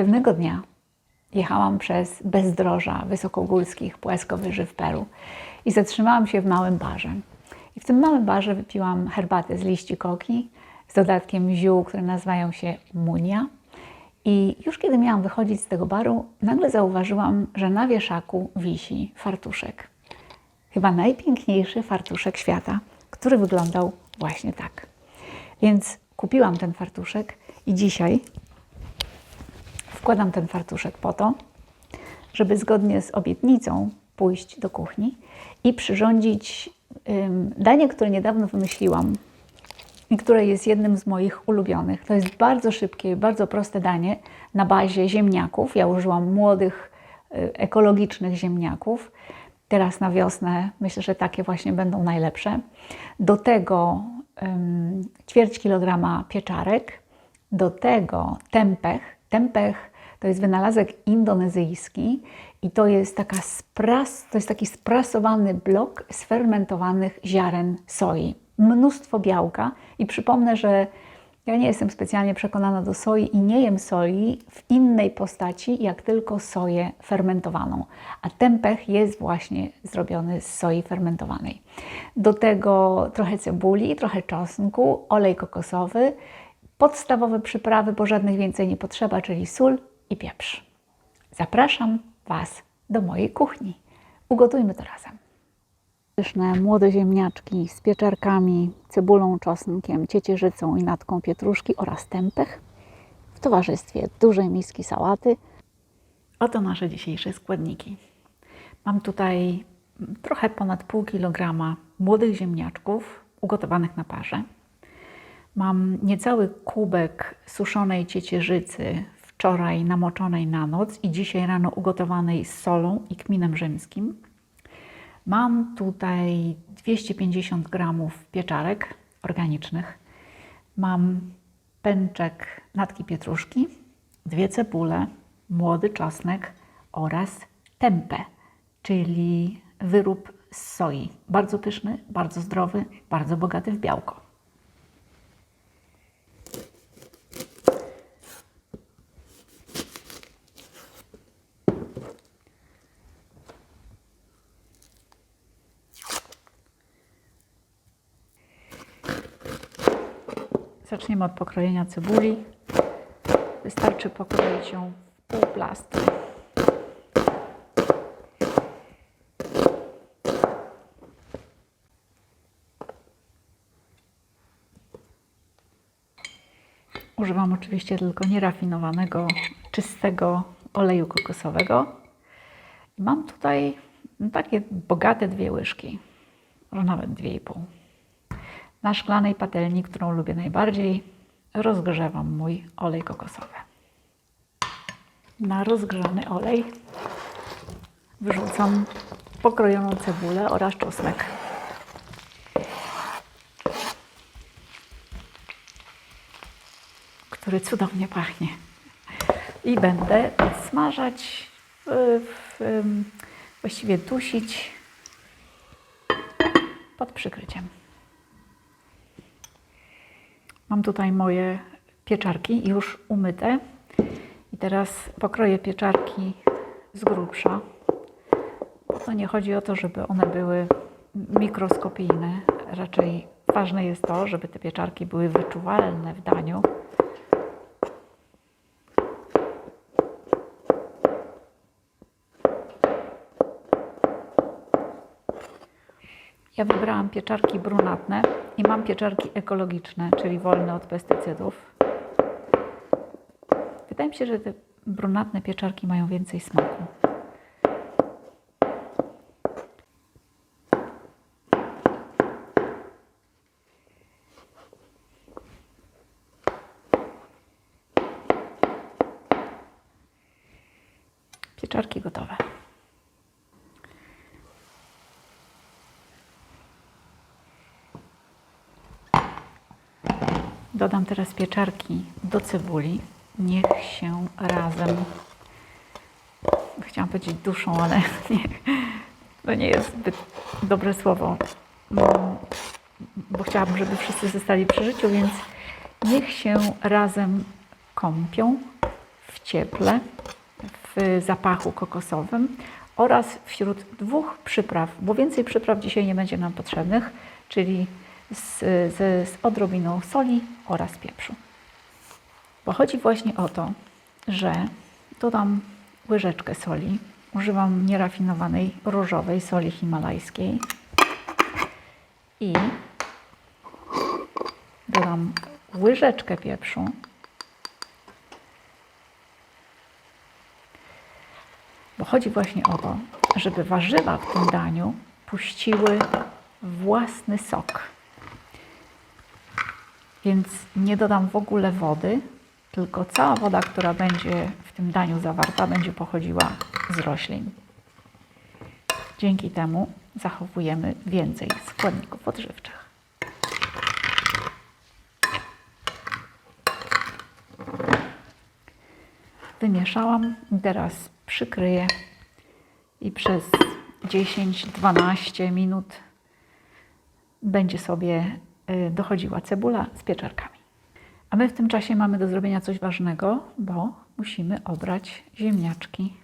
Pewnego dnia jechałam przez bezdroża wysokogórskich płaskowyży w Peru i zatrzymałam się w małym barze. I w tym małym barze wypiłam herbatę z liści koki z dodatkiem ziół, które nazywają się munia. I już kiedy miałam wychodzić z tego baru, nagle zauważyłam, że na wieszaku wisi fartuszek. Chyba najpiękniejszy fartuszek świata, który wyglądał właśnie tak. Więc kupiłam ten fartuszek i dzisiaj wkładam ten fartuszek po to, żeby zgodnie z obietnicą pójść do kuchni i przyrządzić danie, które niedawno wymyśliłam i które jest jednym z moich ulubionych. To jest bardzo szybkie, bardzo proste danie na bazie ziemniaków. Ja użyłam młodych, y, ekologicznych ziemniaków. Teraz na wiosnę myślę, że takie właśnie będą najlepsze. Do tego ym, ćwierć kilograma pieczarek, do tego tempeh. Tempeh to jest wynalazek indonezyjski i to jest, taka spras, to jest taki sprasowany blok sfermentowanych ziaren soi. Mnóstwo białka i przypomnę, że ja nie jestem specjalnie przekonana do soi i nie jem soi w innej postaci, jak tylko soję fermentowaną. A tempeh jest właśnie zrobiony z soi fermentowanej. Do tego trochę cebuli, trochę czosnku, olej kokosowy, podstawowe przyprawy, bo żadnych więcej nie potrzeba, czyli sól i pieprz. Zapraszam Was do mojej kuchni. Ugotujmy to razem. Pyszne młode ziemniaczki z pieczarkami, cebulą, czosnkiem, ciecierzycą i natką pietruszki oraz tempeh w towarzystwie dużej miski sałaty. Oto nasze dzisiejsze składniki. Mam tutaj trochę ponad pół kilograma młodych ziemniaczków ugotowanych na parze. Mam niecały kubek suszonej ciecierzycy wczoraj namoczonej na noc i dzisiaj rano ugotowanej z solą i kminem rzymskim. Mam tutaj 250 gramów pieczarek organicznych. Mam pęczek natki pietruszki, dwie cebule, młody czosnek oraz tempeh, czyli wyrób z soi. Bardzo pyszny, bardzo zdrowy, bardzo bogaty w białko. Zaczniemy od pokrojenia cebuli. Wystarczy pokroić ją w pół plastry. Używam oczywiście tylko nierafinowanego, czystego oleju kokosowego. Mam tutaj takie bogate dwie łyżki, może nawet dwie i pół. Na szklanej patelni, którą lubię najbardziej, rozgrzewam mój olej kokosowy. Na rozgrzany olej wrzucam pokrojoną cebulę oraz czosnek. który cudownie pachnie. I będę smażać, w, właściwie dusić pod przykryciem. Mam tutaj moje pieczarki już umyte i teraz pokroję pieczarki z grubsza. To nie chodzi o to, żeby one były mikroskopijne. Raczej ważne jest to, żeby te pieczarki były wyczuwalne w daniu. Ja wybrałam pieczarki brunatne i mam pieczarki ekologiczne, czyli wolne od pestycydów. Wydaje mi się, że te brunatne pieczarki mają więcej smaku. Pieczarki gotowe. Dodam teraz pieczarki do cebuli. Niech się razem, chciałam powiedzieć duszą, ale nie, to nie jest zbyt dobre słowo, bo, bo chciałabym, żeby wszyscy zostali przy życiu, więc niech się razem kąpią w cieple, w zapachu kokosowym oraz wśród dwóch przypraw, bo więcej przypraw dzisiaj nie będzie nam potrzebnych, czyli z, z, z odrobiną soli oraz pieprzu. Bo chodzi właśnie o to, że dodam łyżeczkę soli. Używam nierafinowanej różowej soli himalajskiej i dodam łyżeczkę pieprzu. Bo chodzi właśnie o to, żeby warzywa w tym daniu puściły własny sok. Więc nie dodam w ogóle wody, tylko cała woda, która będzie w tym daniu zawarta, będzie pochodziła z roślin. Dzięki temu zachowujemy więcej składników odżywczych. Wymieszałam teraz przykryję i przez 10-12 minut będzie sobie dochodziła cebula z pieczarkami. A my w tym czasie mamy do zrobienia coś ważnego, bo musimy obrać ziemniaczki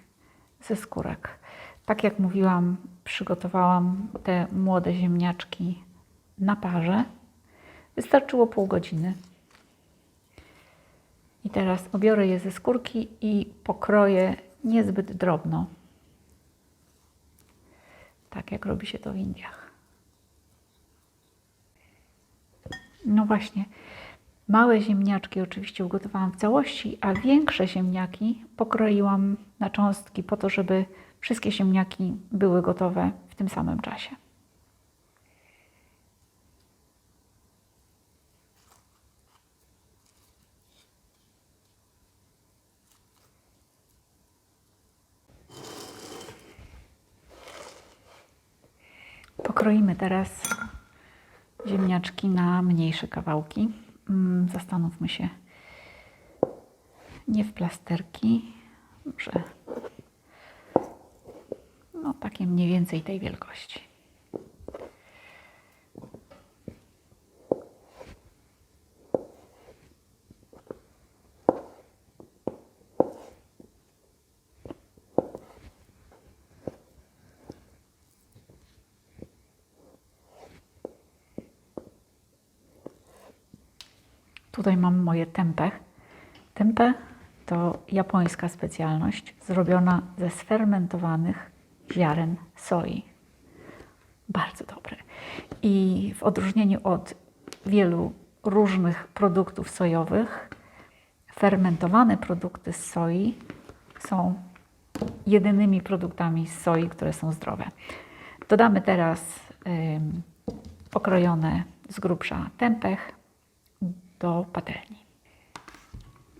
ze skórek. Tak jak mówiłam, przygotowałam te młode ziemniaczki na parze. Wystarczyło pół godziny. I teraz obiorę je ze skórki i pokroję niezbyt drobno. Tak jak robi się to w Indiach. No właśnie. Małe ziemniaczki oczywiście ugotowałam w całości, a większe ziemniaki pokroiłam na cząstki po to, żeby wszystkie ziemniaki były gotowe w tym samym czasie. Pokroimy teraz ziemniaczki na mniejsze kawałki. Mm, Zastanówmy się. Nie w plasterki, że no takie mniej więcej tej wielkości. Tutaj mam moje tempeh. Tempeh to japońska specjalność zrobiona ze sfermentowanych ziaren soi. Bardzo dobre. I w odróżnieniu od wielu różnych produktów sojowych, fermentowane produkty z soi są jedynymi produktami z soi, które są zdrowe. Dodamy teraz ym, pokrojone z grubsza tempeh do patelni.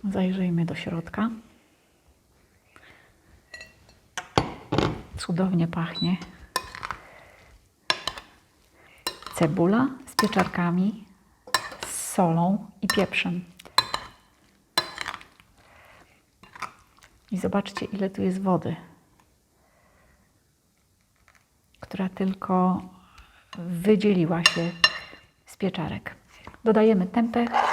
Zajrzyjmy do środka. Cudownie pachnie. Cebula z pieczarkami, z solą i pieprzem. I zobaczcie, ile tu jest wody, która tylko wydzieliła się z pieczarek. Dodajemy tempeh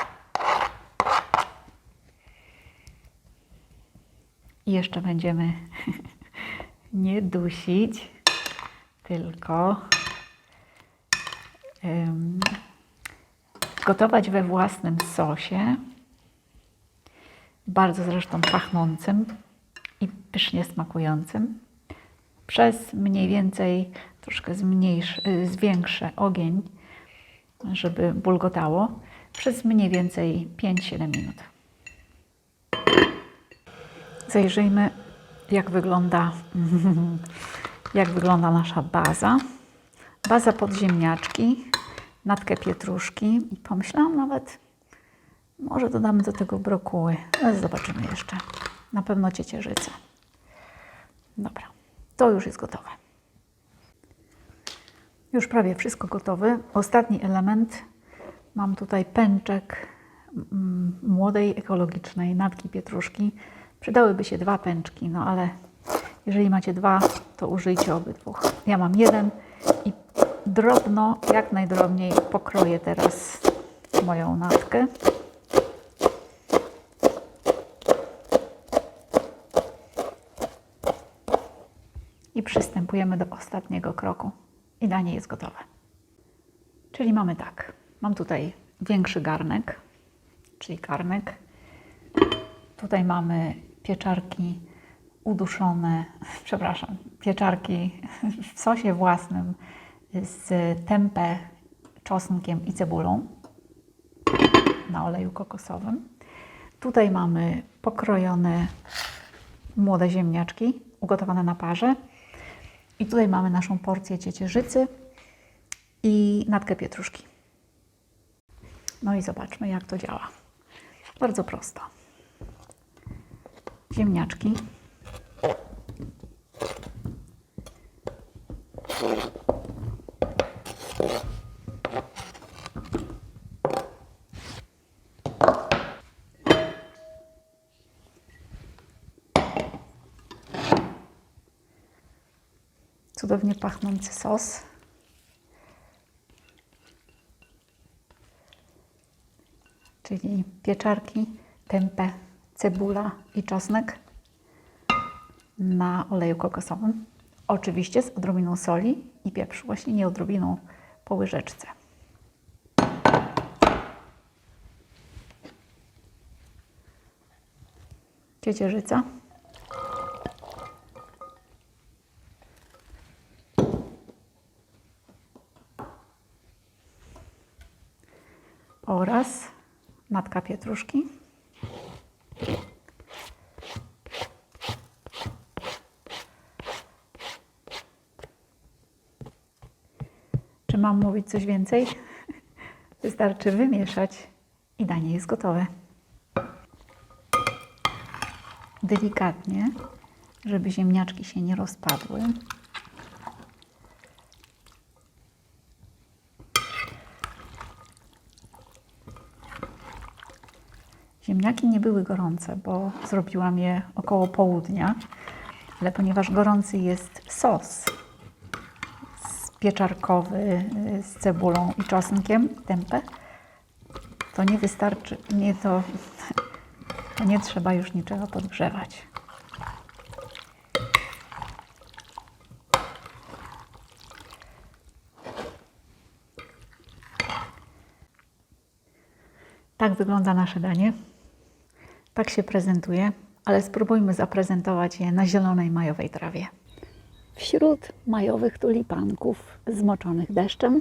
i jeszcze będziemy nie dusić, tylko gotować we własnym sosie, bardzo zresztą pachnącym i pysznie smakującym, przez mniej więcej troszkę zmniejsz, y, zwiększę ogień, żeby bulgotało, przez mniej więcej 5-7 minut. Zajrzyjmy, jak wygląda, jak wygląda nasza baza. Baza pod ziemniaczki, natkę pietruszki i pomyślałam nawet, może dodamy do tego brokuły, zobaczymy jeszcze. Na pewno ciecierzycę. Dobra, to już jest gotowe. Już prawie wszystko gotowe. Ostatni element. Mam tutaj pęczek mm, młodej ekologicznej natki pietruszki. Przydałyby się dwa pęczki, no ale jeżeli macie dwa, to użyjcie obydwu. Ja mam jeden i drobno, jak najdrobniej pokroję teraz moją natkę. I przystępujemy do ostatniego kroku. I danie jest gotowe. Czyli mamy tak. Mam tutaj większy garnek, czyli garnek. Tutaj mamy pieczarki uduszone, przepraszam, pieczarki w sosie własnym z tempeh, czosnkiem i cebulą na oleju kokosowym. Tutaj mamy pokrojone młode ziemniaczki ugotowane na parze. I tutaj mamy naszą porcję ciecierzycy i natkę pietruszki. No i zobaczmy, jak to działa. Bardzo prosto. Ziemniaczki. Cudownie pachnący sos. Czyli pieczarki, tempeh, cebula i czosnek na oleju kokosowym. Oczywiście z odrobiną soli i pieprzu, właśnie nie odrobiną po łyżeczce. Ciecierzyca. oraz matka pietruszki. Czy mam mówić coś więcej? Wystarczy wymieszać i danie jest gotowe. Delikatnie, żeby ziemniaczki się nie rozpadły. Ziemniaki nie były gorące, bo zrobiłam je około południa, ale ponieważ gorący jest sos pieczarkowy z cebulą i czosnkiem, tempeh, to nie wystarczy, nie to, to nie trzeba już niczego podgrzewać. Tak wygląda nasze danie. Tak się prezentuje, ale spróbujmy zaprezentować je na zielonej majowej trawie. Wśród majowych tulipanków zmoczonych deszczem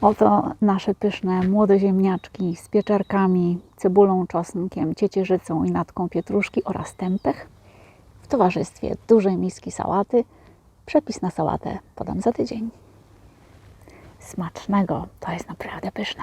oto nasze pyszne młode ziemniaczki z pieczarkami, cebulą, czosnkiem, ciecierzycą i natką pietruszki oraz tempeh w towarzystwie dużej miski sałaty. Przepis na sałatę podam za tydzień. Smacznego, to jest naprawdę pyszne.